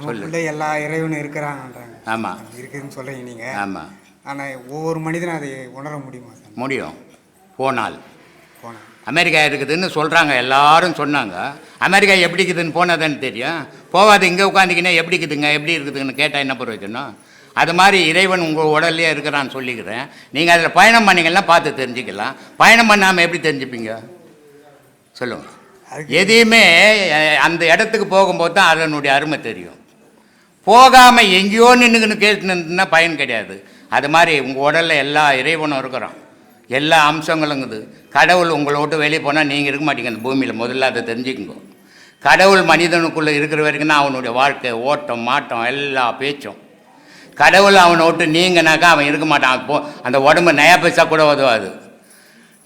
நமக்குள்ளே எல்லா இறைவனும் இருக்கிறாங்கன்றாங்க ஆமாம் இருக்குதுன்னு சொல்கிறீங்க நீங்கள் ஆமாம் ஆனால் ஒவ்வொரு மனிதனும் அதை உணர முடியுமா முடியும். போனால். போனேன் அமெரிக்கா இருக்குதுன்னு சொல்கிறாங்க எல்லாரும் சொன்னாங்க. அமெரிக்கா எப்படி இருக்குதுன்னு போனதானே தெரியும். போகாது இங்கே உட்காந்துக்கினே எப்படி இருக்குதுங்க எப்படி இருக்குதுன்னு கேட்டால் என்ன பிரயோஜனம் அது மாதிரி இறைவன் உங்கள் உடல்லே இருக்கிறான்னு சொல்லிக்கிறேன். நீங்கள் அதில் பயணம் பண்ணீங்கன்னா பார்த்து தெரிஞ்சுக்கலாம். பயணம் பண்ணாமல் எப்படி தெரிஞ்சுப்பீங்க? சொல்லுங்கள் எதையுமே அந்த இடத்துக்கு போகும்போது தான் அதனுடைய அருமை தெரியும். போகாமல் எங்கேயோ நின்றுக்கின்னு கேட்டுனா பயன் கிடையாது. அது மாதிரி உங்கள் உடலில் எல்லா இறைவனும் இருக்கிறோம் எல்லா அம்சங்களுங்குது கடவுள் உங்களை விட்டு வெளியே போனால் நீங்கள் இருக்க மாட்டீங்க அந்த பூமியில். முதல்ல அதை தெரிஞ்சுக்கோங்க. கடவுள் மனிதனுக்குள்ளே இருக்கிற வரைக்கும் தான் அவனுடைய வாழ்க்கை ஓட்டம் மாட்டம் எல்லா பேச்சும். கடவுள் அவனை விட்டு நீங்கனாக்கா அவன் இருக்க மாட்டான். போ அந்த உடம்பு நயா பைசா கூட உதவாது.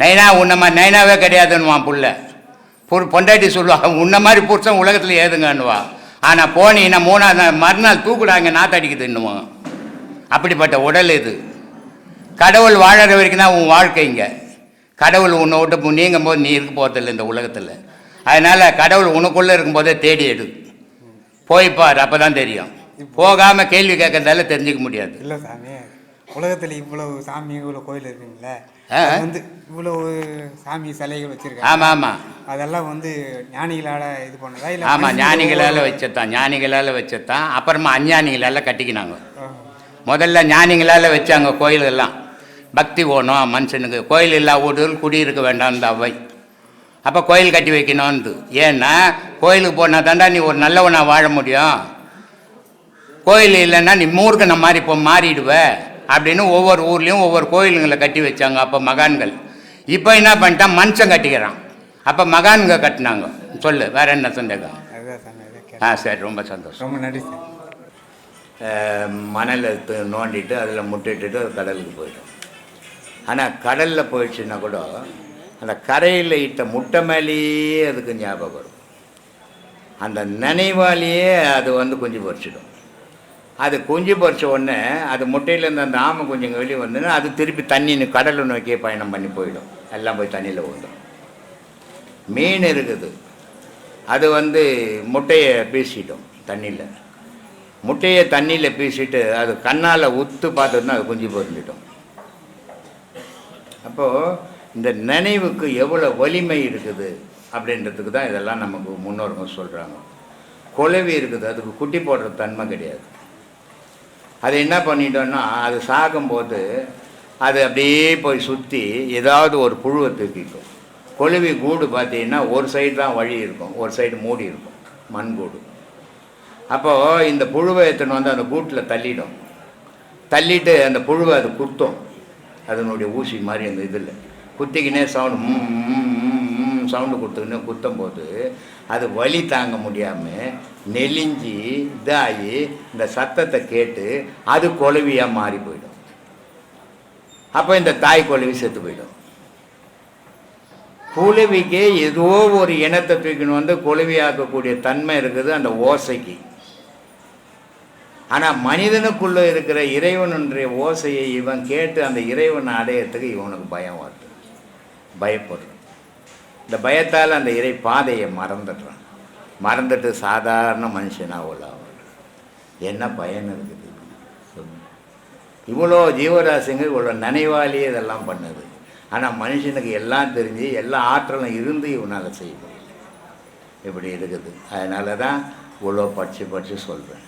நைனா உன்ன மாதிரி நைனாவே கிடையாதுன்னுவான் புள்ள. பொண்டாட்டி சொல்லுவா உன்ன மாதிரி புருஷன் உலகத்தில் ஏதுங்கன்னுவா. ஆனால் போனீங்கன்னா மூணாவது நாள் மறுநாள் தூக்குடாங்க நாத்தடிக்குதுன்னுவான் அப்படிப்பட்ட உடல் இது. கடவுள் வாழற வரைக்கும் தான் உன் வாழ்க்கைங்க கடவுள் உன்னை விட்டு நீங்கும் போது நீ இருக்க போகிறதில்ல இந்த உலகத்தில். அதனால் கடவுள் உனக்குள்ளே இருக்கும்போதே தேடி எடு. போய்ப்பார் அப்போ தான் தெரியும். போகாமல் கேள்வி கேட்கறதால தெரிஞ்சுக்க முடியாது. இல்லை சாமி. உலகத்தில் இவ்வளவு சாமி இவ்வளோ கோயில் இருக்குங்களே? வந்து இவ்வளவு சாமி சிலைகள் வச்சுருக்காங்க. ஆமாம் ஆமாம் அதெல்லாம் வந்து ஞானிகளால் இது பண்ணதா? இல்லை ஆமாம் ஞானிகளால் வச்சதான் ஞானிகளால் வச்சதான் அப்புறமா அஞ்ஞானிகளால் கட்டிக்கினாங்க. முதல்ல ஞானிகளால் வச்சாங்க கோயிலெல்லாம் பக்தி ஓணும் மனுஷனுக்கு. கோயில் இல்லா வீடுகள் குடியிருக்க வேண்டாம்னு அவை அப்போ கோயில் கட்டி வைக்கணும்னு ஏன்னா கோயிலுக்கு போனால் தாண்டா நீ ஒரு நல்லவனாக வாழ முடியும். கோயில் இல்லைன்னா நீ மூர்க்கனை மாதிரி இப்போ மாறிடுவ. அப்படின்னு ஒவ்வொரு ஊர்லேயும் ஒவ்வொரு கோயிலுங்களை கட்டி வச்சாங்க. அப்போ மகான்கள். இப்போ என்ன பண்ணிட்டான்? மனுஷன் கட்டிக்கிறான். அப்போ மகான்க கட்டினாங்க. சொல்லு வேற என்ன சந்தேகம்? அதுதான் சாமி அதை ஆ சரி ரொம்ப சந்தோஷம். ரொம்ப நன்றி மணல் எடுத்து நோண்டிட்டு அதில் முட்டிட்டுட்டு அது கடலுக்கு போயிடும். ஆனால் கடலில் போயிடுச்சுன்னா கூட அந்த கரையில் இட்ட முட்டை மேலேயே அதுக்கு ஞாபகம் வரும். அந்த நினைவாலேயே அது வந்து குஞ்சு பொரிச்சிடும் அது குஞ்சு பொறிச்ச உடனே அது முட்டையிலேருந்து அந்த ஆமை குஞ்சுங்க வெளியே வந்துன்னா அது திருப்பி தண்ணி கடலை நோக்கியே பயணம் பண்ணி போயிடும். எல்லாம் போய் தண்ணியில் விழுந்துடும் மீன் இருக்குது. அது வந்து முட்டையை பீசிடும் தண்ணியில். முட்டையை தண்ணியில் பீசிட்டு அது கண்ணால் உத்து பார்த்ததுன்னா அது குஞ்சு பொறிஞ்சிடும் அப்போது இந்த நினைவுக்கு எவ்வளோ வலிமை இருக்குது அப்படின்றதுக்கு தான் இதெல்லாம் நமக்கு முன்னோர்கள் சொல்கிறாங்க குலவி இருக்குது அதுக்கு குட்டி போடுற தன்மை கிடையாது. அது என்ன பண்ணிட்டோன்னா அது சாகும்போது அது அப்படியே போய் சுற்றி ஏதாவது ஒரு புழுவை தூக்கிக்கும் கொழுவி கூடு பார்த்தீங்கன்னா ஒரு சைடு தான் வழி இருக்கும் ஒரு சைடு மூடி இருக்கும் மண் கூடு அப்போது இந்த புழுவை எடுத்துன்னு வந்து அந்த கூட்டில் தள்ளிடும் தள்ளிட்டு அந்த புழுவை அது குத்தும் அதனுடைய ஊசி மாதிரி அந்த இதில் குத்திக்கினே சவுண்டு சவுண்டு கொடுத்துக்கினே குத்தும் போது அது வலி தாங்க முடியாமல் நெலிஞ்சி இதாகி இந்த சத்தத்தை கேட்டு அது குழவியாக மாறி போயிடும். அப்போ இந்த தாய் கொழுவி செத்து போயிடும். குளவிக்கு ஏதோ ஒரு இனத்தை தூக்கின்னு வந்து குளவியாக்கக்கூடிய தன்மை இருக்குது அந்த ஓசைக்கு. ஆனால் மனிதனுக்குள்ளே இருக்கிற இறைவனுடைய ஓசையை இவன் கேட்டு அந்த இறைவனை அடையறதுக்கு இவனுக்கு பயம் வருது. பயப்படுது. இந்த பயத்தால் அந்த இறை பாதையை மறந்துடுறான். மறந்துட்டு சாதாரண மனுஷனாக உள்ளவன் என்ன பயன் இருக்குது? இவ்வளோ ஜீவராசிங்க இவ்வளோ நினைவாலேயே இதெல்லாம் பண்ணுது. ஆனால் மனுஷனுக்கு எல்லாம் தெரிஞ்சு எல்லா ஆற்றலும் இருந்து இவனால் செய்ய முடியல. இப்படி இருக்குது. அதனால தான் இவ்வளோ படித்து படித்து சொல்கிறேன்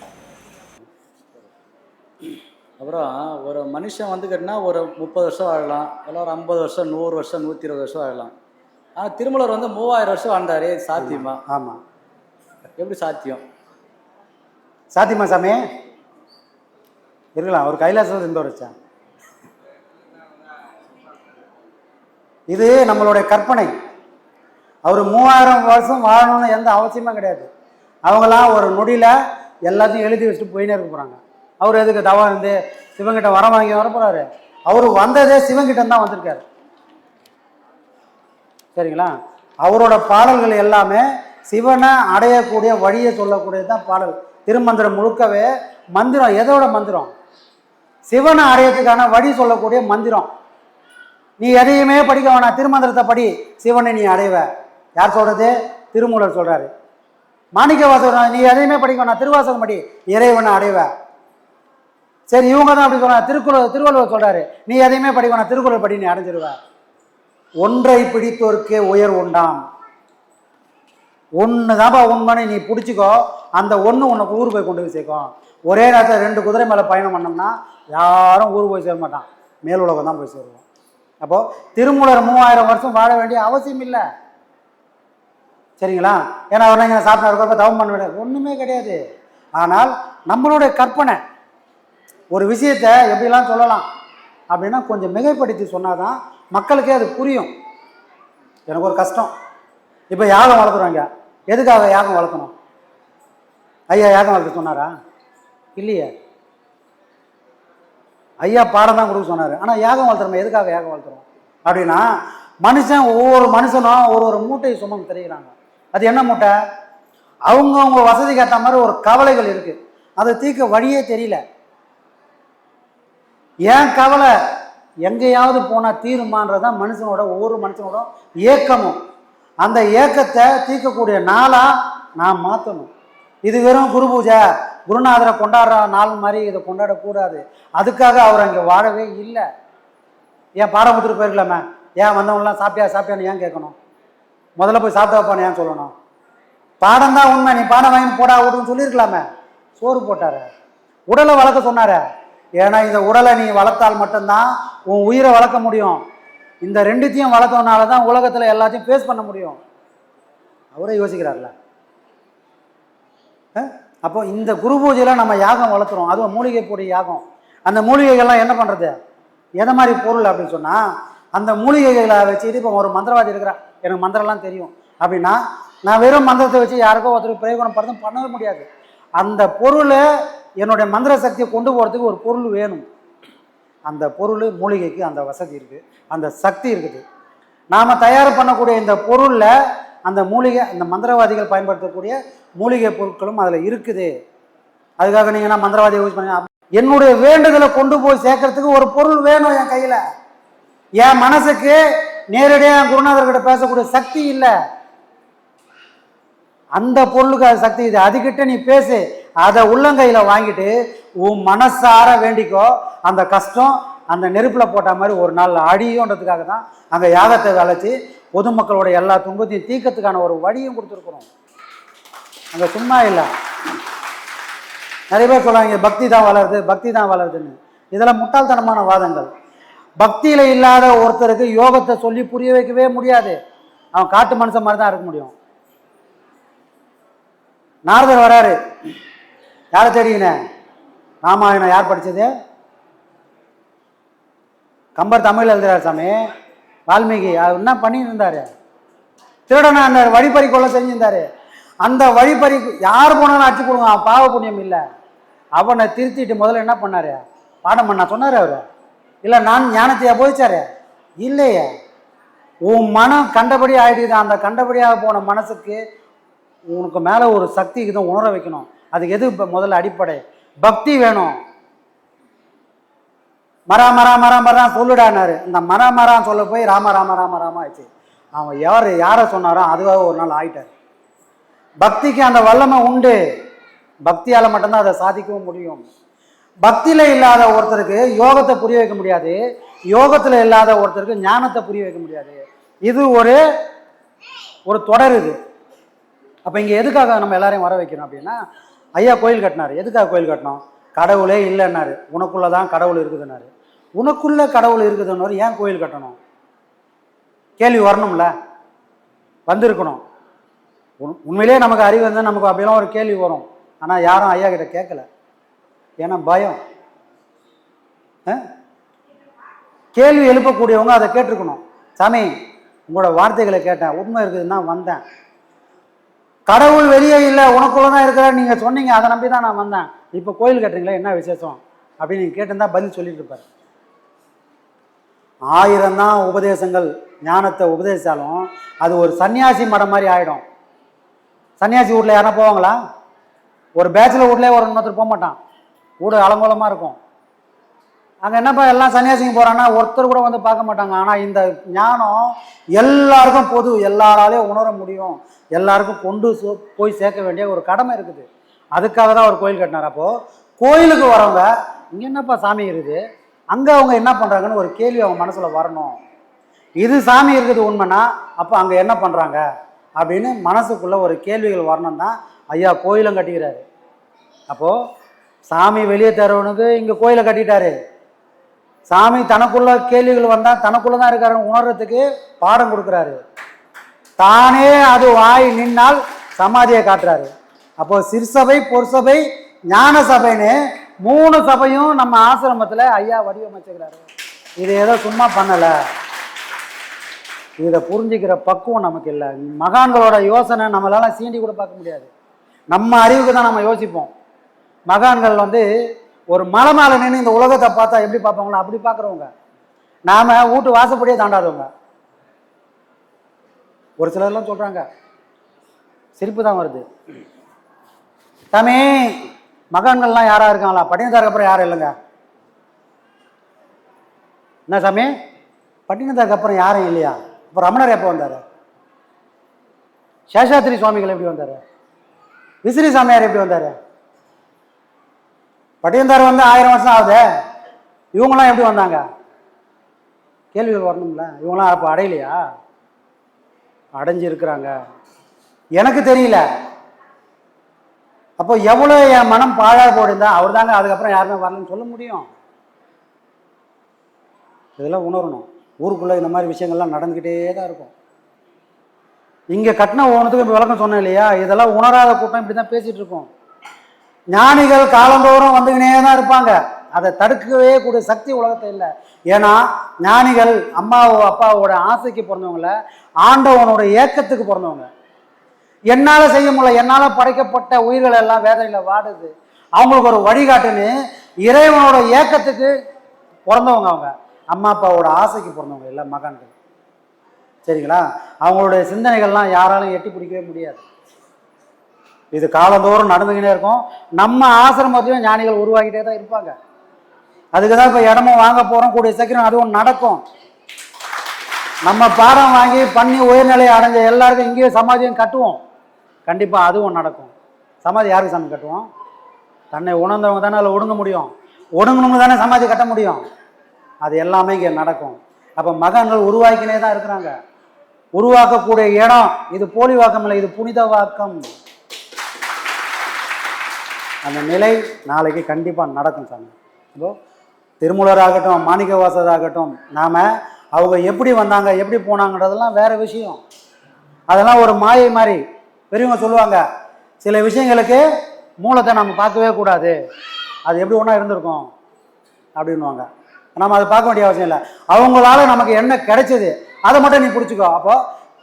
அப்புறம் ஒரு மனுஷன் வந்துக்கிட்டனா ஒரு முப்பது வருஷம் வாழலாம். இல்லை ஒரு ஐம்பது வருஷம் நூறு வருஷம் நூற்றி இருபது வருஷம் வாழலாம். ஆனால் திருமலர் வந்து மூவாயிரம் வருஷம் வாழ்ந்தாரு சாத்தியமா? ஆமாம் எப்படி சாத்தியம்? சாத்தியமா சாமி? இருக்கலாம் அவர் கைலாசத்தில் இருந்தவர் வச்சா. இது நம்மளுடைய கற்பனை. அவர் மூவாயிரம் வருஷம் வாழணும்னு எந்த அவசியமும் கிடையாது. அவங்களாம் ஒரு நொடியில் எல்லாத்தையும் எழுதி வச்சுட்டு போயினே இருக்க போகிறாங்க அவர் எதுக்கு தவம் இருந்து சிவங்கிட்ட வரம் வாங்கி வர போறாரு? அவர் வந்ததே சிவங்கிட்ட தான் வந்திருக்காரு. சரிங்களா? அவரோட பாடல்கள் எல்லாமே சிவனை அடையக்கூடிய வழியை சொல்லக்கூடியது தான் பாடல். திருமந்திரம் முழுக்கவே மந்திரம். எதோட மந்திரம்? சிவனை அடையத்துக்கான வழி சொல்லக்கூடிய மந்திரம். நீ எதையுமே படிக்க வேணாம். திருமந்திரத்தை படி சிவனை நீ அடைவ. யார் சொல்கிறது திருமூலர் சொல்கிறாரு மாணிக்க வாசகம் நீ எதையுமே படிக்க வேணாம். திருவாசகம் படி இறைவனை அடைவ. சரி இவங்க தான் அப்படி சொல்கிறாங்க திருக்குறள் திருவள்ளுவர் சொல்கிறாரு நீ எதையுமே படிக்க வேணாம். திருக்குறள் படி நீ அடைஞ்சிருவ. ஒன்றை பிடித்தோர்க்கே உயர் உண்டாம். ஒன்று தான்ப்பா உண்மைன்னு நீ பிடிச்சிக்கோ அந்த ஒன்று உன்னை ஊர் போய் கொண்டு போய் சேர்க்கும். ஒரே நேரத்தில் ரெண்டு குதிரை மேலே பயணம் பண்ணோம்னா யாரும் ஊர் போய் சேர மாட்டான். மேல் உலகம் தான் போய் சேருவோம். அப்போது திருமூலர் மூவாயிரம் வருஷம் வாழ வேண்டிய அவசியம் இல்லை. சரிங்களா? ஏன்னா அவர் இங்கே சாப்பிட்டா இருக்கப்ப தவம் பண்ண வேண்டியது. ஒன்றுமே கிடையாது. ஆனால் நம்மளுடைய கற்பனை ஒரு விஷயத்தை எப்படிலாம் சொல்லலாம்? அப்படின்னா கொஞ்சம் மிகைப்படுத்தி சொன்னால் தான் மக்களுக்கே அது புரியும். எனக்கு ஒரு கஷ்டம். இப்போ யாகம் வளர்த்துறாங்க. எதுக்காக யாகம் வளர்க்கணும்? ஐயா யாகம் வளர்த்து சொன்னாரா? இல்லையே. ஐயா பாடம் தான் கொடுக்க சொன்னார். ஆனால் யாகம் வளர்த்துறோம் எதுக்காக யாகம் வளர்த்துறோம்? அப்படின்னா மனுஷன் ஒவ்வொரு மனுஷனும் ஒரு ஒரு மூட்டையை சுமந்து தெரிகிறாங்க அது என்ன மூட்டை? அவங்கவுங்க வசதிக்கு ஏற்ற மாதிரி ஒரு கவலைகள் இருக்குது அதை தீர்க்க வழியே தெரியல. ஏன் கவலை? எங்கேயாவது போனால் தீருமான்றதான் மனுஷனோட ஒவ்வொரு மனுஷனோட ஏக்கமும். அந்த ஏக்கத்தை தீர்க்கக்கூடிய நாளாக நான் மாற்றணும் இது வெறும் குரு பூஜை. குருநாதரை கொண்டாடுற நாள் மாதிரி இதை கொண்டாடக்கூடாது. அதுக்காக அவர் அங்கே வாழவே இல்லை. ஏன் பாடம் போயிருக்கலாமே? ஏன் வந்தவங்களாம் சாப்பிட்டியா சாப்பிட்டியான்னு ஏன் கேட்கணும்? முதல்ல போய் சாப்பிட்டாப்பான்னு ஏன் சொல்லணும்? பாடம் தான் உண்மை. நீ பாடம் வாங்கி போடா விடுன்னு சொல்லியிருக்கலாமே? சோறு போட்டார. உடலை வளர்க்க சொன்னார. ஏன்னா இந்த உடலை நீ வளர்த்தால் மட்டும்தான் உன் உயிரை வளர்க்க முடியும். இந்த ரெண்டுத்தையும் வளர்த்தனால தான் உலகத்தில் எல்லாத்தையும் ஃபேஸ் பண்ண முடியும். அவரே யோசிக்கிறார்ல. அப்போ இந்த குரு பூஜையில் நம்ம யாகம் வளர்த்துறோம். அதுவும் மூலிகை பொடி யாகம். அந்த மூலிகைகள்லாம் என்ன பண்ணுறது எதை மாதிரி பொருள் அப்படின்னு சொன்னால் அந்த மூலிகைகளை வச்சுட்டு இப்போ ஒரு மந்திரவாதி இருக்கிறான் எனக்கு மந்திரம்லாம் தெரியும். அப்படின்னா நான் வெறும் மந்திரத்தை வச்சு யாருக்கோ ஒருத்தருக்கு பிரயோகப்படுத்தும் பண்ணவே முடியாது. அந்த பொருளை என்னுடைய மந்திர சக்தியை கொண்டு போகிறதுக்கு ஒரு பொருள் வேணும். அந்த பொருள் மூலிகைக்கு அந்த வசதி இருக்குது அந்த சக்தி இருக்குது. நாம் தயார் பண்ணக்கூடிய இந்த பொருளில் அந்த மூலிகை அந்த மந்திரவாதிகள் பயன்படுத்தக்கூடிய மூலிகை பொருட்களும் அதில் இருக்குது. அதுக்காக நீங்கள் நான் மந்திரவாதியை யூஸ் பண்ணி என்னுடைய வேண்டுதலை கொண்டு போய் சேர்க்கறதுக்கு ஒரு பொருள் வேணும் என் கையில். என் மனசுக்கு நேரடியாக என் குருநாதர்கிட்ட பேசக்கூடிய சக்தி இல்லை. அந்த பொருளுக்கு அது சக்தி இது அதுக்கிட்ட நீ பேசு. அதை உள்ளங்கையில் வாங்கிட்டு உன் மனசார வேண்டிக்கோ. அந்த கஷ்டம் அந்த நெருப்பில் போட்ட மாதிரி ஒரு நாள் அடியுன்றதுக்காக தான் அங்கே யாகத்தை வளைச்சி பொதுமக்களோட எல்லா துன்பத்தையும் தீர்க்கத்துக்கான ஒரு வழியும் கொடுத்துருக்குறோம். அங்கே சும்மா இல்லை. நிறைய பேர் சொல்கிறாங்க பக்தி தான் வளருது பக்தி தான் வளருதுன்னு. இதெல்லாம் முட்டாள்தனமான வாதங்கள். பக்தியில் இல்லாத ஒருத்தருக்கு யோகத்தை சொல்லி புரிய வைக்கவே முடியாது. அவன் காட்டு மனுஷன் மாதிரி தான் இருக்க முடியும். நாரதர் வராரு. யாரை தேடிக்கின? ராமாயணம் யார் படித்தது கம்பர் தமிழ் எழுதுறார் சாமி. வால்மீகி அவர் என்ன பண்ணிட்டு இருந்தார் திருடனா அந்த வழிப்பறி கொள்ள செஞ்சிருந்தார். அந்த வழிப்பறி யார் போனாலும் அடிச்சு கொடுங்க அவன் பாவ புண்ணியம் இல்லை. அவனை திருத்திட்டு முதல்ல என்ன பண்ணார்? பாடம் பண்ண சொன்னார் அவர். இல்லை நான் ஞானத்தையா போதிச்சார்? இல்லையே. உன் மனம் கண்டபடி ஆகிடுது அந்த கண்டபடியாக போன மனசுக்கு உனக்கு மேலே ஒரு சக்திக்கு தான் உணர வைக்கணும். அதுக்கு எது இப்போ முதல்ல அடிப்படை? பக்தி வேணும். மரா மரா மரா மரா சொல்லுடானாரு இந்த மரா மரான்னு சொல்ல போய் ராம ராம ராம ராம ஆயிடுச்சு. அவன் யார் யாரை சொன்னாரோ அதுவாக ஒரு நாள் ஆயிட்டார். பக்திக்கு அந்த வல்லமை உண்டு. பக்தியால் மட்டும்தான் அதை சாதிக்கவும் முடியும். பக்தியில் இல்லாத ஒருத்தருக்கு யோகத்தை புரிய வைக்க முடியாது. யோகத்தில் இல்லாத ஒருத்தருக்கு ஞானத்தை புரிய வைக்க முடியாது. இது ஒரு ஒரு தொடர் இது. அப்போ இங்கே எதுக்காக நம்ம எல்லாரையும் வர வைக்கணும் அப்படின்னா ஐயா கோயில் கட்டினார். எதுக்காக கோயில் கட்டினோம்? கடவுளே இல்லைன்னாரு. உனக்குள்ளே தான் கடவுள் இருக்குதுன்னாரு. உனக்குள்ள கடவுள் இருக்குதுன்னு ஏன் கோயில் கட்டணும்? கேள்வி வரணும்ல. வந்திருக்கணும். உண்- உண்மையிலேயே நமக்கு அறிவு இருந்தால் நமக்கு அப்படியெல்லாம் ஒரு கேள்வி வரும். ஆனால் யாரும் ஐயா கிட்ட கேட்கல. ஏன்னா பயம். ஆ? கேள்வி எழுப்பக்கூடியவங்க அதை கேட்டிருக்கணும். சாமி உங்களோட வார்த்தைகளை கேட்டேன். உண்மை இருக்குதுன்னா வந்தேன். கடவுள் வெளியே இல்லை உனக்குள்ள தான் இருக்கிறார். நீங்கள் சொன்னீங்க அதை நம்பி தான் நான் வந்தேன். இப்போ கோயில் கட்டுறீங்களா? என்ன விசேஷம்? அப்படின்னு நீங்கள் கேட்டிருந்தா பதில் சொல்லிட்டு இருப்பார். ஆயிரம் தான் உபதேசங்கள் ஞானத்தை உபதேசித்தாலும் அது ஒரு சன்னியாசி மடம் மாதிரி ஆகிடும் சன்னியாசி வீட்டில் யாரா போவாங்களா? ஒரு பேச்சுலர் வீட்லேயே ஒரு இன்னொருத்தர் போக மாட்டான். வீடு அலங்கோலமாக இருக்கும். அங்கே என்னப்பா எல்லாம் சன்னியாசிங்க போகிறாங்கன்னா ஒருத்தர் கூட வந்து பார்க்க மாட்டாங்க. ஆனால் இந்த ஞானம் எல்லாருக்கும் பொது. எல்லாராலையும் உணர முடியும். எல்லாருக்கும் கொண்டு சோ- போய் சேர்க்க வேண்டிய ஒரு கடமை இருக்குது. அதுக்காக தான் ஒரு கோயில் கட்டினார். அப்போது கோயிலுக்கு வரவங்க இங்கே என்னப்பா சாமி இருக்குது? அங்கே அவங்க என்ன பண்ணுறாங்கன்னு ஒரு கேள்வி அவங்க மனசில் வரணும். இது சாமி இருக்குது உண்மைன்னா அப்போ அங்கே என்ன பண்ணுறாங்க அப்படின்னு மனசுக்குள்ளே ஒரு கேள்விகள் வரணும் தான் ஐயா கோயிலும் கட்டிக்கிறாரு. அப்போது சாமி வெளியே தருவனுக்கு இங்கே கோயிலை கட்டிட்டாரு. சாமி தனக்குள்ள கேள்விகள் வந்தால் தனக்குள்ள தான் இருக்காருன்னு உணர்றதுக்கு பாடம் கொடுக்குறாரு. தானே அது வாய் நின்னால் சமாதியை காட்டுறாரு. அப்போ சிற்சபை பொற்சபை ஞான சபைன்னு மூணு சபையும் நம்ம ஆசிரமத்தில் ஐயா வடிவமைச்சுக்கிறாரு. இது ஏதோ சும்மா பண்ணலை. இதை புரிஞ்சுக்கிற பக்குவம் நமக்கு இல்லை. மகான்களோட யோசனை நம்மளால சீண்டி கூட பார்க்க முடியாது. நம்ம அறிவுக்கு தான் நம்ம யோசிப்போம். மகான்கள் வந்து ஒரு மலை மேலே நின்று இந்த உலகத்தை பார்த்தா எப்படி பார்ப்பாங்களோ அப்படி பார்க்குறவங்க. நாம வீட்டு வாசப்படியே தாண்டாதவங்க. ஒரு சிலர்லாம் சொல்கிறாங்க சிரிப்பு தான் வருது. சாமி மகான்கள்லாம் யாராக இருக்காங்களா? பட்டினத்தாருக்கு அப்புறம் யாரும் இல்லைங்க? என்ன சாமி? பட்டினத்தாருக்கு அப்புறம் யாரும் இல்லையா? இப்போ ரமணர் எப்போ வந்தார்? சேஷாத்திரி சுவாமிகள் எப்படி வந்தார்? விசிறி சாமியார் எப்படி வந்தார்? பட்டியந்தார் வந்து ஆயிரம் வருஷம் ஆகுது. இவங்களாம் எப்படி வந்தாங்க? கேள்விகள் வரணும்ல. இவங்களாம் அப்போ அடையலையா? அடைஞ்சிருக்கிறாங்க. எனக்கு தெரியல. அப்போ எவ்வளோ என் மனம் பாழாக போயிருந்தா அவர் தாங்க அதுக்கப்புறம் யாருமே வரலன்னு சொல்ல முடியும்? இதெல்லாம் உணரணும். ஊருக்குள்ளே இந்த மாதிரி விஷயங்கள்லாம் நடந்துக்கிட்டே தான் இருக்கும். இங்கே கட்டின ஓனத்துக்கு இப்போ விளக்கம் சொன்னேன் இல்லையா? இதெல்லாம் உணராத கூட்டம் இப்படி தான் பேசிகிட்டு இருக்கோம். ஞானிகள் காலந்தோறும் வந்துக்கினே தான் இருப்பாங்க. அதை தடுக்கவே கூடிய சக்தி உலகத்தை இல்லை. ஏன்னா ஞானிகள் அம்மாவோ அப்பாவோட ஆசைக்கு பிறந்தவங்கள ஆண்டவனோட ஏக்கத்துக்கு பிறந்தவங்க என்னால் செய்ய முடியல என்னால் படைக்கப்பட்ட உயிர்கள் எல்லாம் வேதனையில் வாடுது. அவங்களுக்கு ஒரு வழிகாட்டுன்னு இறைவனோட ஏக்கத்துக்கு பிறந்தவங்க அவங்க. அம்மா அப்பாவோட ஆசைக்கு பிறந்தவங்க இல்லை மகன்கள். சரிங்களா? அவங்களுடைய சிந்தனைகள்லாம் யாராலும் எட்டி பிடிக்கவே முடியாது. இது காலந்தோறும் நடந்துக்கினே இருக்கும். நம்ம ஆசிரமத்திலையும் ஞானிகள் உருவாக்கிட்டே தான் இருப்பாங்க. அதுக்கு தான் இப்போ இடமும் வாங்க போகிறோம் கூடிய சீக்கிரம் அதுவும் நடக்கும். நம்ம பாடம் வாங்கி பண்ணி உயர்நிலையை அடைஞ்ச எல்லாருக்கும் இங்கேயே சமாதியும் கட்டுவோம். கண்டிப்பாக அதுவும் நடக்கும். சமாதி யாருக்கு சாமி கட்டுவோம்? தன்னை உணர்ந்தவங்க தானே அதில் ஒடுங்க முடியும். ஒடுங்கணுங்க தானே சமாதி கட்ட முடியும். அது எல்லாமே இங்கே நடக்கும். அப்போ மகன்கள் உருவாக்கினே தான் இருக்கிறாங்க. உருவாக்கக்கூடிய இடம் இது போலி வாக்கம் இல்லை இது புனித வாக்கம். அந்த நிலை நாளைக்கு கண்டிப்பாக நடக்கும் சாமி. இப்போ திருமூலராகட்டும் மாணிக்கவாசராகட்டும் நாம் அவங்க எப்படி வந்தாங்க எப்படி போனாங்கன்றதெல்லாம் வேறு விஷயம். அதெல்லாம் ஒரு மாயை மாதிரி பெரியவங்க சொல்லுவாங்க. சில விஷயங்களுக்கு மூலத்தை நம்ம பார்க்கவே கூடாது. அது எப்படி ஒன்றா இருந்திருக்கும்? அப்படின்வாங்க நம்ம அதை பார்க்க வேண்டிய அவசியம் இல்லை. அவங்களால நமக்கு என்ன கிடைச்சது அதை மட்டும் நீ பிடிச்சிக்கோ. அப்போ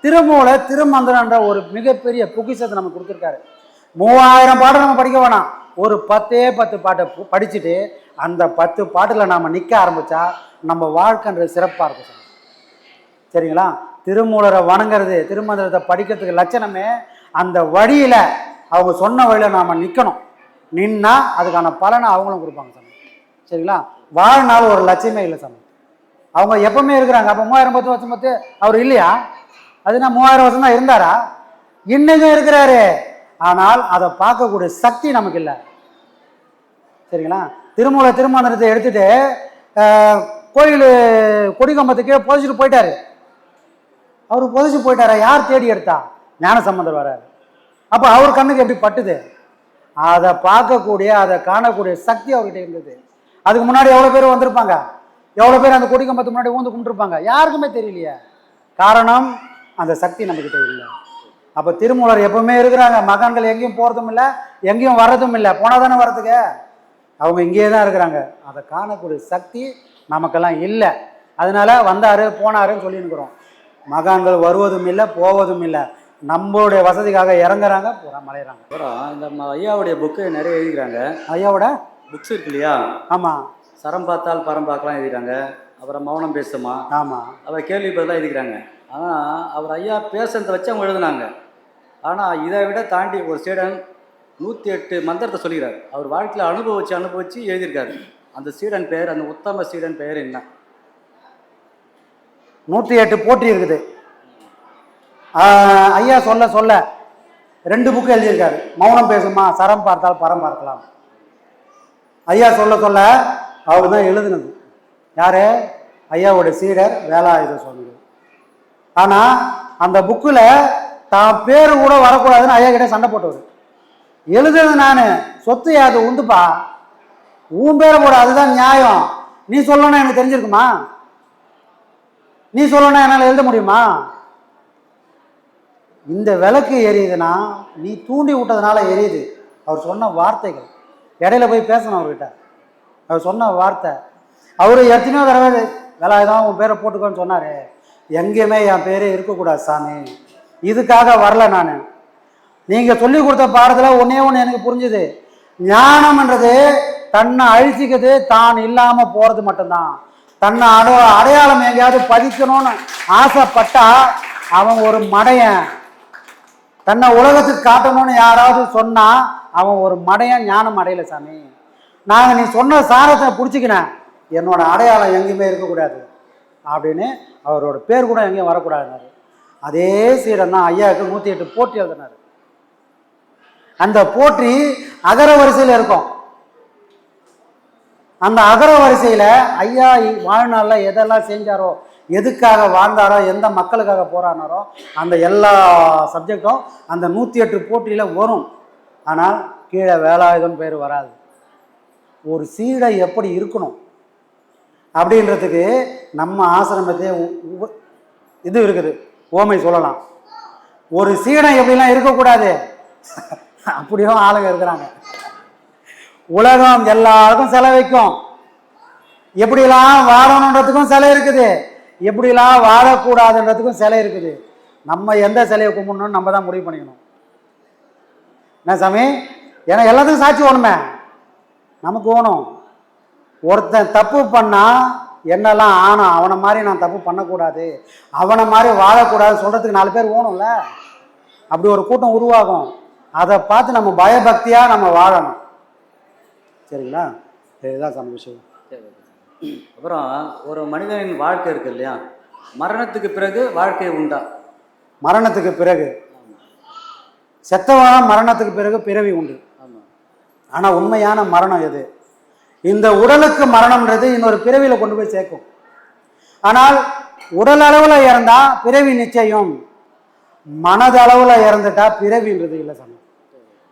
திருமூலை திருமந்திரன்ற ஒரு மிகப்பெரிய பொக்கிஷத்தை நமக்கு கொடுத்துருக்காரு. மூவாயிரம் பாட்டு நம்ம படிக்க வேணாம். ஒரு பத்தே பத்து பாட்டை படிச்சுட்டு அந்த பத்து பாட்டில் நாம் நிற்க ஆரம்பித்தா நம்ம வாழ்க்கைன்றது சிறப்பாக இருக்கும் சார் சரிங்களா? திருமூலரை வணங்குறது திருமந்திரத்தை படிக்கிறதுக்கு லட்சணமே அந்த வழியில் அவங்க சொன்ன வழியில் நாம் நிற்கணும் நின்னா அதுக்கான பலனை அவங்களும் கொடுப்பாங்க சாமி. சரிங்களா? வாழ்நாள் ஒரு லட்சியமே இல்லை சாமி. அவங்க எப்பவுமே இருக்கிறாங்க. அப்போ மூவாயிரம் பத்து வருஷம் பத்து அவர் இல்லையா? அதுனா மூவாயிரம் வருஷம் தான் இருந்தாரா? இன்னைக்கும் இருக்கிறாரு. ஆனால் அதை பார்க்கக்கூடிய சக்தி நமக்கு இல்லை. சரிங்களா? திருமூல திருமணத்தை எடுத்துட்டு கோயில் கொடிக்கம்பத்துக்கு புதைச்சிட்டு போயிட்டாரு. அவர் புதைச்சி போயிட்டாரா? யார் தேடி எடுத்தா? ஞான சம்பந்தர் வராரு. அப்போ அவர் கண்ணுக்கு எப்படி பட்டுது? அதை பார்க்கக்கூடிய அதை காணக்கூடிய சக்தி அவர்கிட்ட இருந்தது. அதுக்கு முன்னாடி எவ்வளோ பேர் வந்திருப்பாங்க? எவ்வளோ பேர் அந்த கொடிக்கம்பத்துக்கு முன்னாடி ஊந்து கும்பிட்டுருப்பாங்க? யாருக்குமே தெரியலையே. காரணம் அந்த சக்தி நம்மக்கிட்ட இல்லை. அப்போ திருமூலர் எப்பவுமே இருக்கிறாங்க. மகான்கள் எங்கேயும் போகிறதும் இல்லை எங்கேயும் வர்றதும் இல்லை. போனால் தானே வர்றதுக்கு? அவங்க இங்கேயே தான் இருக்கிறாங்க. அதை காணக்கூடிய சக்தி நமக்கெல்லாம் இல்லை. அதனால வந்தார் போனாருன்னு சொல்லியிருக்கிறோம் மகான்கள் வருவதும் இல்லை போவதும் இல்லை. நம்மளுடைய வசதிக்காக இறங்குறாங்க பூரா மலையிறாங்க. அப்புறம் இந்த ஐயாவுடைய புக்கு நிறைய எழுதிக்கிறாங்க. ஐயாவோட? புக்ஸ் இருக்கு இல்லையா? ஆமாம் சரம் பார்த்தால் பரம் பார்க்கலாம் எழுதிக்கிறாங்க. அப்புறம் மௌனம் பேசுமா? ஆமாம் அவர் கேள்வி பதிலாக எழுதிக்கிறாங்க. ஆனால் அவர் ஐயா பேசுறதை வச்சு அவங்க எழுதுனாங்க. ஆனால் இதை விட தாண்டி ஒரு சீடன் நூற்றி எட்டு மந்திரத்தை சொல்லிக்கிறார் அவர் வாழ்க்கையில் அனுபவிச்சு அனுபவிச்சு எழுதியிருக்காரு. அந்த சீடன் பெயர் அந்த உத்தம சீடன் பெயர் என்ன? நூற்றி எட்டு போட்டி இருக்குது. ஐயா சொல்ல சொல்ல. ரெண்டு புக்கு எழுதியிருக்காரு. மௌனம் பேசுமா சரம் பார்த்தால் பரம் பார்க்கலாம். ஐயா சொல்ல சொல்ல. அவர் தான் எழுதுனது. யாரு? ஐயாவோட சீடர் வேலாயுத சுவாமிகள். ஆனால் அந்த புக்கில் தான் பேர் கூட வரக்கூடாதுன்னு ஐயா கிட்ட சண்டை போட்டவர். எழுதுனது நான் சொத்து அது உண்டுப்பா? உன் பேரை போட அதுதான் நியாயம். நீ சொல்லணும் எனக்கு தெரிஞ்சிருக்குமா? நீ சொல்லணும் என்னால் எழுத முடியுமா? இந்த விளக்கு எரியுதுன்னா நீ தூண்டி விட்டதுனால எரியுது. அவர் சொன்ன வார்த்தைகள். இடையில போய் பேசணும் அவர்கிட்ட. அவர் சொன்ன வார்த்தை. அவர் எத்தனையோ தடவை வேலாயுதம் உன் பேரை போட்டுக்கோன்னு சொன்னார். எங்கேயுமே என் பேரே இருக்கக்கூடாது சாமி. இதுக்காக வரல நான். நீங்கள் சொல்லி கொடுத்த பாடத்தில் ஒன்றே ஒன்று எனக்கு புரிஞ்சுது. ஞானம்ன்றது தன்னை அழிச்சிக்கிறது தான் இல்லாமல் போகிறது மட்டும்தான். தன்னை அட அடையாளம் எங்கேயாவது பதிக்கணும்னு ஆசைப்பட்டா அவன் ஒரு மடையன். தன்னை உலகத்துக்கு காட்டணும்னு யாராவது சொன்னால் அவன் ஒரு மடையன் ஞானம் அடையல சாமி. நாங்கள் நீ சொன்ன சாரத்தை பிடிச்சிக்கினேன் என்னோட அடையாளம் எங்கேயுமே இருக்கக்கூடாது. அப்படின்னு அவரோட பேர் கூட எங்கேயும் வரக்கூடாதுனாரு அதே சீடன் தான் ஐயாவுக்கு நூற்றி எட்டு போட்டி எழுதினார். அந்த போற்றி அகர வரிசையில் இருக்கும். அந்த அகர வரிசையில் ஐயா இ- வாழ்நாளில் எதெல்லாம் செஞ்சாரோ எதுக்காக வாழ்ந்தாரோ எந்த மக்களுக்காக போராடினாரோ அந்த எல்லா சப்ஜெக்டும் அந்த நூற்றி எட்டு போட்டியில் வரும். ஆனால் கீழே வேலாயுதம் பேர் வராது. ஒரு சீடை எப்படி இருக்கணும்? அப்படின்றதுக்கு நம்ம ஆசிரமத்தையே இது இருக்குது. ஓமை சொல்லலாம். ஒரு சீனம் எப்படிலாம் இருக்கக்கூடாது? அப்படியும் ஆளுங்க இருக்கிறாங்க. உலகம் எல்லாருக்கும் செலவைக்கும் எப்படிலாம் வாழணுன்றதுக்கும் சிலை இருக்குது. எப்படிலாம் வாழக்கூடாதுன்றதுக்கும் சிலை இருக்குது. நம்ம எந்த சிலையை கும்பிடணும்னு நம்ம தான் முடிவு பண்ணிக்கணும். என்ன சாமி? ஏன்னா எல்லாத்துக்கும் சாட்சி வேணுமே நமக்கு வேணும் ஒருத்தன் தப்பு பண்ணால் என்னெல்லாம் ஆனான் அவனை மாதிரி நான் தப்பு பண்ணக்கூடாது. அவனை மாதிரி வாழக்கூடாதுன்னு சொல்கிறதுக்கு நாலு பேர் வேணும்ல அப்படி ஒரு கூட்டம் உருவாகும். அதை பார்த்து நம்ம பயபக்தியாக நம்ம வாழணும். சரிங்களா? இதுதான் சாமி விஷயம். அப்புறம் ஒரு மனிதனின் வாழ்க்கை இருக்கு இல்லையா? மரணத்துக்கு பிறகு வாழ்க்கை உண்டா? மரணத்துக்கு பிறகு. செத்தவன மரணத்துக்கு பிறகு பிறவி உண்டு. ஆனால் உண்மையான மரணம் எது? இந்த உடலுக்கு மரணம்ன்றது இன்னொரு பிறவியில் கொண்டு போய் சேர்க்கும். ஆனால் உடல் அளவில் இறந்தா பிறவி நிச்சயம். மனதளவில் இறந்துட்டா பிறவின்றது இல்லை சாமி.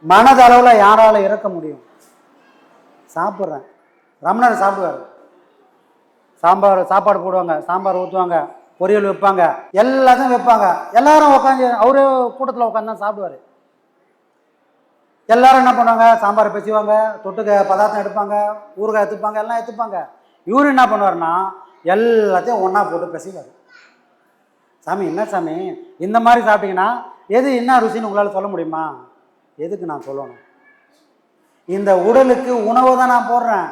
மனதளவில் யாரால இறக்க முடியும்? சாப்பிட்றேன். ரமணர் சாப்பிடுவார். சாம்பார் சாப்பாடு போடுவாங்க சாம்பார் ஊற்றுவாங்க பொரியல் வைப்பாங்க எல்லாத்தையும் வைப்பாங்க. எல்லாரும் உட்காந்து அவரே கூட்டத்தில் உட்காந்து தான் சாப்பிடுவார். எல்லாரும் என்ன பண்ணுவாங்க? சாம்பார் பேசுவாங்க தொட்டுக்க பதார்த்தம் எடுப்பாங்க ஊறுகாய் எடுத்துப்பாங்க எல்லாம் எடுத்துப்பாங்க. இவர் என்ன பண்ணுவார்னா எல்லாத்தையும் ஒன்றா போட்டு பேசிவார். சாமி என்ன சாமி? இந்த மாதிரி சாப்பிட்டீங்கன்னா எது என்ன ருசின்னு உங்களால் சொல்ல முடியுமா? எதுக்கு நான் சொல்லணும்? இந்த உடலுக்கு உணவை தான் நான் போடுறேன்.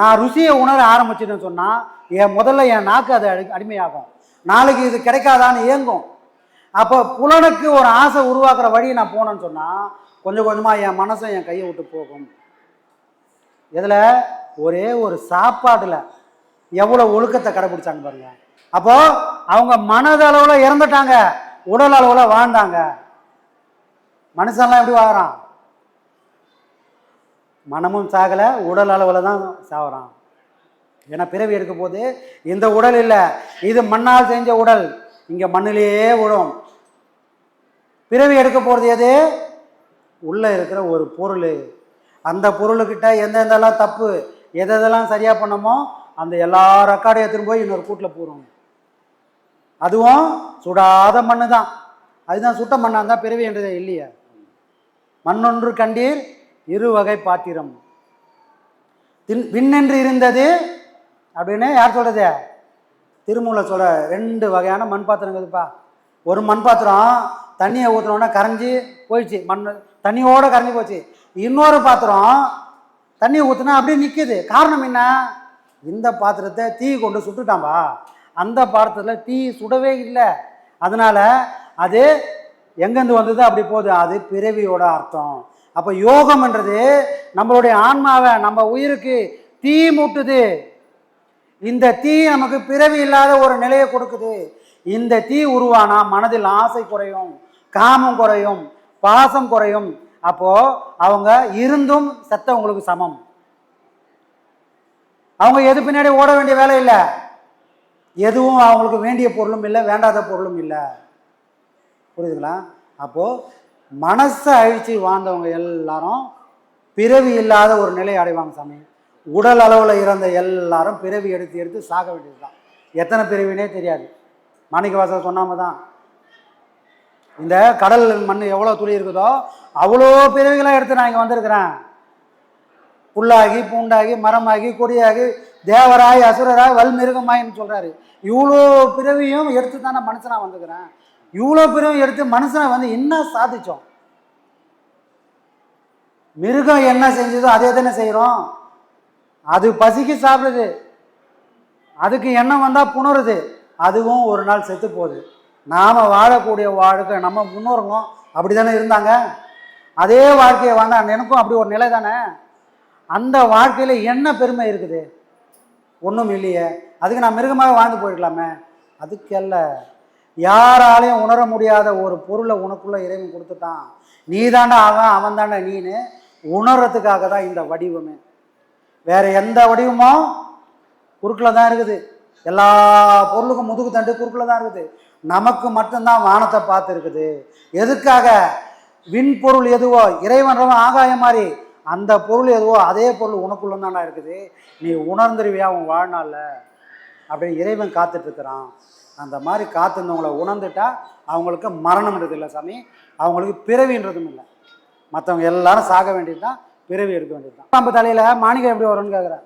நான் ருசியை உணர ஆரம்பிச்சிட்டேன்னு சொன்னால் என் முதல்ல என் நாக்கு அது அடி அடிமையாகும். நாளைக்கு இது கிடைக்காதான்னு ஏங்கும். அப்போ புலனுக்கு ஒரு ஆசை உருவாக்குற வழியை நான் போனேன்னு சொன்னால் கொஞ்சம் கொஞ்சமாக என் மனசும் என் கையை விட்டு போகும். இதில் ஒரே ஒரு சாப்பாட்டில். எவ்வளோ ஒழுக்கத்தை கடைபிடிச்சாங்க பாருங்க. அப்போது அவங்க மனதளவில் இறந்துட்டாங்க. உடல் அளவில் வாழ்ந்தாங்க. மனுஷன்லாம் எப்படி வாழ்கிறான் மனமும் சாகலை உடல் அளவில் தான் சாகுறான் ஏன்னா பிறவி எடுக்க போது இந்த உடல் இல்லை. இது மண்ணால் செஞ்ச உடல். இங்கே மண்ணிலேயே விடும் பிறவி எடுக்க போகிறது எது? உள்ளே இருக்கிற ஒரு பொருள். அந்த பொருளுக்கிட்ட எந்தெந்தெல்லாம் தப்பு எதெல்லாம் சரியாக பண்ணமோ அந்த எல்லா ரெக்கார்டையும் எடுத்துன்னு போய் இன்னொரு கூட்டில் போகிறோம் அதுவும் சுடாத மண்ணு தான். அதுதான் சுட்ட மண்ணாக இருந்தால் பிறவி என்றதே இல்லையே. மண்ணொன்று கண்டீர் இரு வகை பாத்திரம். தின் விண்ணென்று இருந்தது அப்படின்னு யார் சொல்கிறது திருமூல சொல்கிற ரெண்டு வகையான மண் பாத்திரம் இருக்குதுப்பா. ஒரு மண் பாத்திரம் தண்ணியை ஊற்றினோடனே கரைஞ்சி போயிடுச்சு. மண் தண்ணியோடு கரைஞ்சி போச்சு. இன்னொரு பாத்திரம் தண்ணி ஊற்றினா அப்படியே நிற்கிது காரணம் என்ன? இந்த பாத்திரத்தை தீ கொண்டு சுட்டுட்டாம்பா அந்த பாத்திரத்தில் தீ சுடவே இல்லை. அதனால் அது எங்கேருந்து வந்தது? அப்படி போகுது. அது பிறவியோட அர்த்தம். அப்போ யோகம்ன்றது நம்மளுடைய ஆன்மாவை நம்ம உயிருக்கு தீ மூட்டுது. இந்த தீ நமக்கு பிறவி இல்லாத ஒரு நிலையை கொடுக்குது. இந்த தீ உருவானா மனதில் ஆசை குறையும். காமம் குறையும் பாசம் குறையும். அப்போ அவங்க இருந்தும் செத்தவங்களுக்கு சமம். அவங்க எது பின்னாடி ஓட வேண்டிய வேலை இல்லை. எதுவும் அவங்களுக்கு வேண்டிய பொருளும் இல்லை வேண்டாத பொருளும் இல்லை. புரியுதுங்களா? அப்போது மனசை அழித்து வாழ்ந்தவங்க எல்லாரும் பிறவி இல்லாத ஒரு நிலை அடைவாங்க சாமி. உடல் அளவில் இறந்த எல்லாரும் பிறவி எடுத்து எடுத்து சாக வேண்டியது தான் எத்தனை பிறவினே தெரியாது. மாணிக்கவாசல் சொன்னாம தான் இந்த கடல் மண் எவ்வளோ துளி இருக்குதோ அவ்வளோ பிறவிகளாக எடுத்து நான் இங்கே வந்திருக்கிறேன். புல்லாகி பூண்டாகி மரமாகி கொடியாகி தேவராய் அசுரராய் வல்மிருகமாயின்னு சொல்கிறாரு இவ்வளோ பிறவியும் எடுத்து தானே மனுஷனாக வந்துக்கிறேன் இவ்வளோ பிறவியும் எடுத்து மனுஷனை வந்து என்ன சாதித்தோம் மிருகம் என்ன செஞ்சதோ அதே தானே செய்கிறோம் அது பசிக்கு சாப்பிடுது. அதுக்கு எண்ணம் வந்தால் புணருது. அதுவும் ஒரு நாள் செத்து போகுது. நாம் வாழக்கூடிய வாழ்க்கை நம்ம முன்னோர்களும் அப்படி தானே இருந்தாங்க? அதே வாழ்க்கையை வந்தால் எனக்கும் அப்படி ஒரு நிலை தானே? அந்த வாழ்க்கையில் என்ன பெருமை இருக்குது? ஒன்றும் இல்லையே. அதுக்கு நான் மிருகமாக வாழ்ந்து போயிருக்கலாமே. அதுக்கல்ல யாராலையும் உணர முடியாத ஒரு பொருளை உனக்குள்ளே இறைவன் கொடுத்துட்டான். நீ தாண்டா அவன் அவன் தாண்டா நீன்னு உணர்றதுக்காக தான் இந்த வடிவமே. வேறு எந்த வடிவமும் குறுக்கில் தான் இருக்குது. எல்லா பொருளுக்கும் முதுகு தண்டு குறுக்கில் தான் இருக்குது. நமக்கு மட்டும்தான் வானத்தை பார்த்து இருக்குது எதுக்காக விண்பொருள் எதுவோ? இறைவன்றவன் ஆகாயம் மாதிரி. அந்த பொருள் எதுவோ? அதே பொருள் உனக்குள்ள தானே இருக்குது. நீ உணர்ந்துருவியா உன் வாழ்நாளில்? அப்படி இறைவன் காத்துட்டு இருக்கிறான் அந்த மாதிரி காத்திருந்தவங்கள உணர்ந்துட்டா அவங்களுக்கு மரணம்ன்றது இல்லை சாமி. அவங்களுக்கு பிறவின்றதும் இல்லை. மற்றவங்க எல்லாரும் சாக வேண்டியது தான் பிறவி எடுக்க வேண்டியது தான் பாம்பு தலையில் மாணிக்கம் எப்படி வரும்னு கேட்குறேன்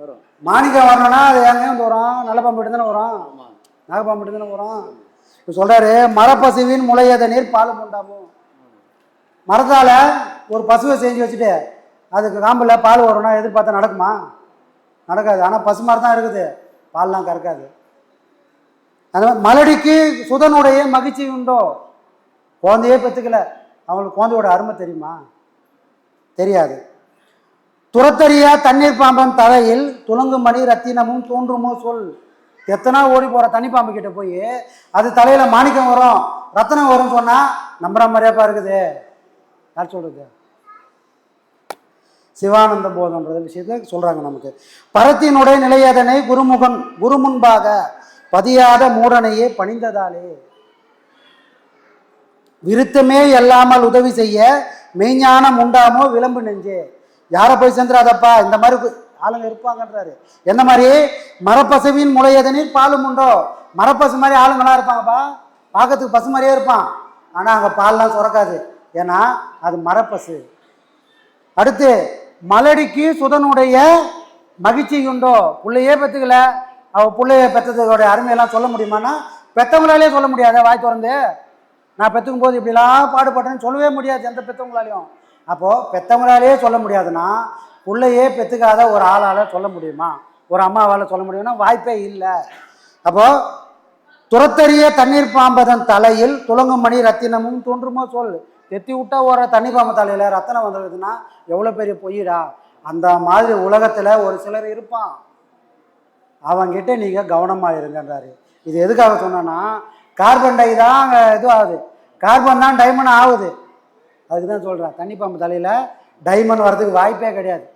வரும். மாணிக்கம் வரணும்னா அது எங்கேருந்து வரும். நல்ல பாம்பு தானே வரும். நாகப்பா மட்டும்தானே போகிறோம் இப்போ சொல்கிறாரு மரப்பசுவின் முளையத நீர் பால் உண்டாமும் மரத்தால் ஒரு பசுவை செஞ்சு வச்சுட்டு அதுக்கு காம்பில் பால் வரும்னா எதிர்பார்த்தா நடக்குமா? நடக்காது. ஆனால் பசு மாதிரி தான் இருக்குது. பால்லாம் கறக்காது. அதனால் மலடிக்கு சுதனுடைய மகிழ்ச்சி உண்டோ? குழந்தையே பெற்றுக்கல அவங்களுக்கு குழந்தையோட அருமை தெரியுமா? தெரியாது. துரத்தறியா தண்ணீர் பாம்பன் தலையில் துலங்கும் மணி ரத்தினமும் தோன்றுமோ சொல். எத்தனை ஓடி போகிற தனிப்பாம்பு கிட்ட போய் அது தலையில் மாணிக்கம் வரும் ரத்தனம் வரும்னு சொன்னால் நம்புற மாதிரியாப்பா இருக்குது. யார் சொல்கிறது சிவானந்த போதம்ன்றது விஷயத்த சொல்கிறாங்க நமக்கு. பரத்தினுடைய நிலையதனை குருமுகன் குரு முன்பாக பதியாத மூடனையே பணிந்ததாலே. விருத்தமே இல்லாமல் உதவி செய்ய மெய்ஞானம் உண்டாமோ விளம்பு நெஞ்சே. யாரை போய் சேர்ந்துடாதப்பா இந்த மாதிரி ஆளுங்க இருப்பாங்கன்றாரு. என்ன மாதிரி? மரப்பசுவின் முளையதனில் பாலும் உண்டோ? மரப்பசு மாதிரி ஆளுங்களாம் இருப்பாங்கப்பா. பார்க்கறதுக்கு பசு மாதிரியே இருப்பான். ஆனால் அங்கே பால்லாம் சுரக்காது. ஏன்னா அது மரப்பசு. அடுத்து மலடிக்கு சுதனுடைய மகிழ்ச்சி உண்டோ? பிள்ளையே பெற்றுக்கல அவள் பிள்ளைய பெற்றதுடைய அருமையெல்லாம் சொல்ல முடியுமான்னா பெற்றவங்களாலே சொல்ல முடியாது வாய் திறந்து. நான் பெற்றுக்கும் போது இப்படிலாம் பாடுபட்டேன்னு சொல்லவே முடியாது எந்த பெற்றவங்களாலையும் அப்போது பெற்றவங்களாலே சொல்ல முடியாதுன்னா பிள்ளையே பெற்றுக்காத ஒரு ஆளால் சொல்ல முடியுமா? ஒரு அம்மாவால் சொல்ல முடியும்னா வாய்ப்பே இல்லை. அப்போது துரத்தறிய தண்ணீர் பாம்பதன் தலையில் துலங்கும் மணி ரத்தினமும் தோன்றுமோ சொல். தெத்தி விட்டா ஓர தண்ணி பாம்பு தலையில் ரத்தனம் வந்துடுதுன்னா எவ்வளோ பெரிய பொய்யடா அந்த மாதிரி உலகத்தில் ஒரு சிலர் இருப்பான். அவங்கிட்ட நீங்கள் கவனமாக இருங்கன்றாரு. இது எதுக்காக சொன்னேன்னா கார்பன் டை தான் அங்கே இது ஆகுது கார்பன் தான் டைமண்ட் ஆகுது. அதுக்கு தான் சொல்கிறேன் தண்ணி பாம்பு தலையில் டைமண்ட் வர்றதுக்கு வாய்ப்பே கிடையாது.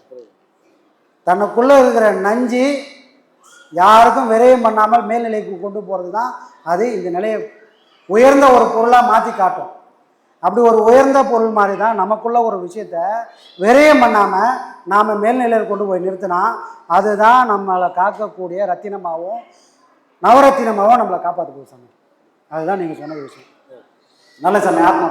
தனக்குள்ளே இருக்கிற நஞ்சு யாருக்கும் விரயம் பண்ணாமல் மேல்நிலைக்கு கொண்டு போகிறது தான் அது இந்த நிலையை உயர்ந்த ஒரு பொருளாக மாற்றி காட்டும். அப்படி ஒரு உயர்ந்த பொருள் மாதிரி தான் நமக்குள்ள ஒரு விஷயத்த விரயம் பண்ணாமல் நாம் மேல்நிலையில் கொண்டு போய் நிறுத்தினா அதுதான் நம்மளை காக்கக்கூடிய ரத்தினமாகவும் நவரத்தினமாகவும் நம்மளை காப்பாற்ற போகுது சாமி. அதுதான் நீங்கள் சொன்ன விஷயம். நல்ல சாமி ஆத்மா